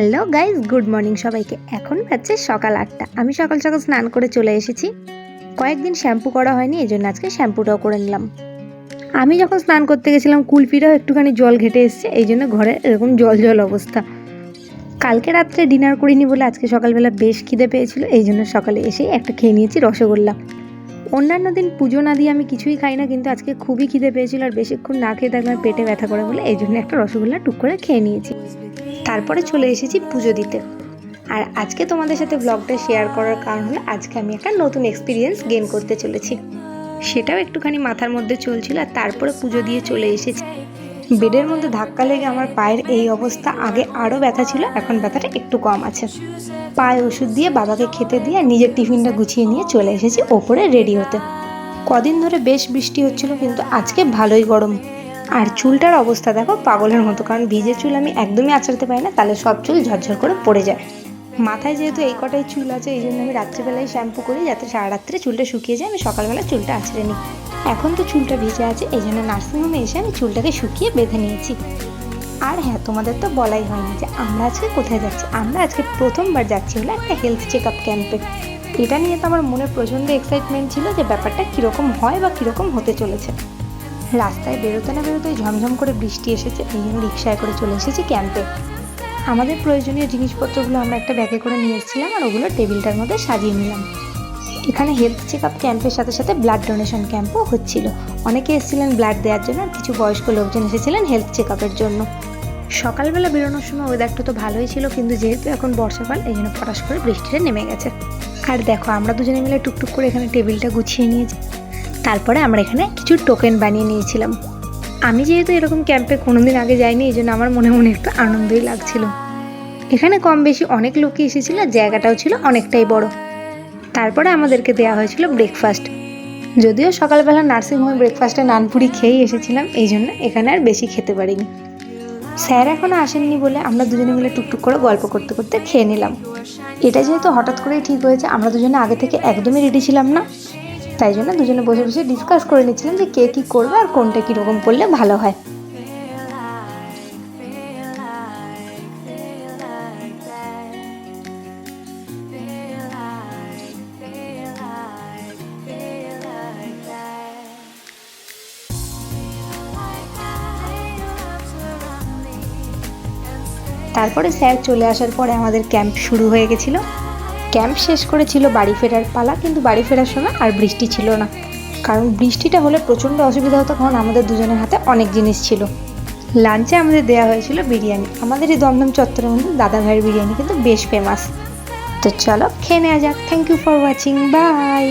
Hello guys good morning সবাইকে। এখন বাজছে সকাল আটটা। আমি সকাল সকাল স্নান করে চলে এসেছি। কয়েকদিন শ্যাম্পু করা হয়নি এই জন্য আজকে শ্যাম্পুটাও করে নিলাম। আমি যখন স্নান করতে গেছিলাম কুলপিটাও একটুখানি জল ঘেটে এসছে, এই জন্য ঘরে এরকম জল জল অবস্থা। কালকে রাত্রে ডিনার করিনি বলে আজকে সকালবেলা বেশ খিদে পেয়েছিল, এই জন্য সকালে এসে একটা খেয়ে নিয়েছি রসগোল্লা। অন্যান্য দিন পুজো না দিয়ে আমি কিছুই খাই না, কিন্তু আজকে খুবই খিদে পেয়েছিল আর বেশিক্ষণ না খেয়ে থাকলে পেটে ব্যথা করে বলে এই জন্য একটা রসগোল্লা টুক করে খেয়ে নিয়েছি। তারপরে চলে এসেছি পুজো দিতে। আর আজকে তোমাদের সাথে ব্লগটা শেয়ার করার কারণ হলো, আজকে আমি একটা নতুন এক্সপিরিয়েন্স গেন করতে চলেছি। সেটাও একটুখানি মাথার মধ্যে চলছিল আর তারপরে পুজো দিয়ে চলে এসেছি। বেডের মধ্যে ধাক্কা লেগে আমার পায়ের এই অবস্থা আগে আরও ব্যথা ছিল, এখন ব্যথাটা একটু কম আছে। পায়ে ওষুধ দিয়ে বাবাকে খেতে দিয়ে নিজের টিফিনটা গুছিয়ে নিয়ে চলে এসেছি ওপরে রেডি হতে। কদিন ধরে বেশ বৃষ্টি হচ্ছিল, কিন্তু আজকে ভালোই গরম। আর চুলটার অবস্থা দেখো পাগলের মতো, কারণ ভিজে চুল আমি একদমই আঁচড়াতে পারি না, তাহলে সব চুল ঝরঝর করে পড়ে যায়। মাথায় যেহেতু এই কটাই চুল আছে, এই জন্য আমি রাত্রিবেলায় শ্যাম্পু করি যাতে সারা রাত্রে চুলটা শুকিয়ে যায়, আমি সকালবেলা চুলটা আঁচড়ে নিই। এখন তো চুলটা ভিজে আছে, এই জন্য নার্সিংহোমে এসে আমি চুলটাকে শুকিয়ে বেঁধে নিয়েছি। আর হ্যাঁ তোমাদের তো বলাই হয়নি যে আমরা আজকে কোথায় যাচ্ছি। আমরা আজকে প্রথমবার যাচ্ছি হলো একটা হেলথ চেক আপ ক্যাম্পে এটা নিয়ে তো আমার মনে প্রচণ্ড এক্সাইটমেন্ট ছিল যে ব্যাপারটা কীরকম হয় বা কীরকম হতে চলেছে। রাস্তায় বেরোতে না বেরোতেই ঝমঝম করে বৃষ্টি এসেছে, এই জন্য রিক্সায় করে চলে এসেছি ক্যাম্পে। আমাদের প্রয়োজনীয় জিনিসপত্রগুলো আমরা একটা ব্যাগে করে নিয়ে এসেছিলাম আর ওগুলো টেবিলটার মধ্যে সাজিয়ে নিলাম। এখানে হেলথ চেক আপ ক্যাম্পের সাথে সাথে ব্লাড ডোনেশন ক্যাম্পও হচ্ছিল। অনেকে এসেছিলেন ব্লাড দেওয়ার জন্য আর কিছু বয়স্ক লোকজন এসেছিলেন হেলথ চেক আপের জন্য। সকালবেলা বেরোনোর সময় ওয়েদারটা তো ভালোই ছিল, কিন্তু যেহেতু এখন বর্ষাকাল, এই জন্য ফটাস করে বৃষ্টিটা নেমে গেছে। আর দেখো, আমরা দুজনে মিলে টুকটুক করে এখানে টেবিলটা গুছিয়ে নিয়েছি। তারপরে আমরা এখানে কিছু টোকেন বানিয়ে নিয়েছিলাম। আমি যেহেতু এরকম ক্যাম্পে কোনোদিন আগে যাইনি এই জন্য আমার মনে মনে একটু আনন্দই লাগছিল। এখানে কম বেশি অনেক লোকই এসেছিল আর জায়গাটাও ছিল অনেকটাই বড়। তারপরে আমাদেরকে দেওয়া হয়েছিল ব্রেকফাস্ট যদিও সকালবেলা নার্সিংহোমে ব্রেকফাস্টে নানপুরি খেয়েই এসেছিলাম এই জন্য এখানে আর বেশি খেতে পারিনি। স্যার এখনও আসেননি বলে আমরা দুজনে মিলে টুকটুক করে গল্প করতে করতে খেয়ে নিলাম। এটা যেহেতু হঠাৎ করেই ঠিক হয়েছে, আমরা দুজনে আগে থেকে একদমই রেডি ছিলাম না। তাই জন্য দুজনে বসে বসে ডিসকাস করে নিচ্ছিলাম যে কে কী করবে আর কোনটা কীরকম করলে ভালো হয়। তারপরে স্যার চলে আসার পরে আমাদের ক্যাম্প শুরু হয়ে গেছিল। ক্যাম্প শেষ করেছিল বাড়ি ফেরার পালা, কিন্তু বাড়ি ফেরার সময় আর বৃষ্টি ছিল না। কারণ বৃষ্টিটা হলে প্রচণ্ড অসুবিধা হতো, কারণ আমাদের দুজনের হাতে অনেক জিনিস ছিল। লাঞ্চে আমাদের দেওয়া হয়েছিল বিরিয়ানি। আমাদের এই দমদম চত্বরের মধ্যে দাদা ভাইয়ের বিরিয়ানি কিন্তু বেশ ফেমাস তো চলো, খেয়ে নেওয়া যাক। Thank you for watching bye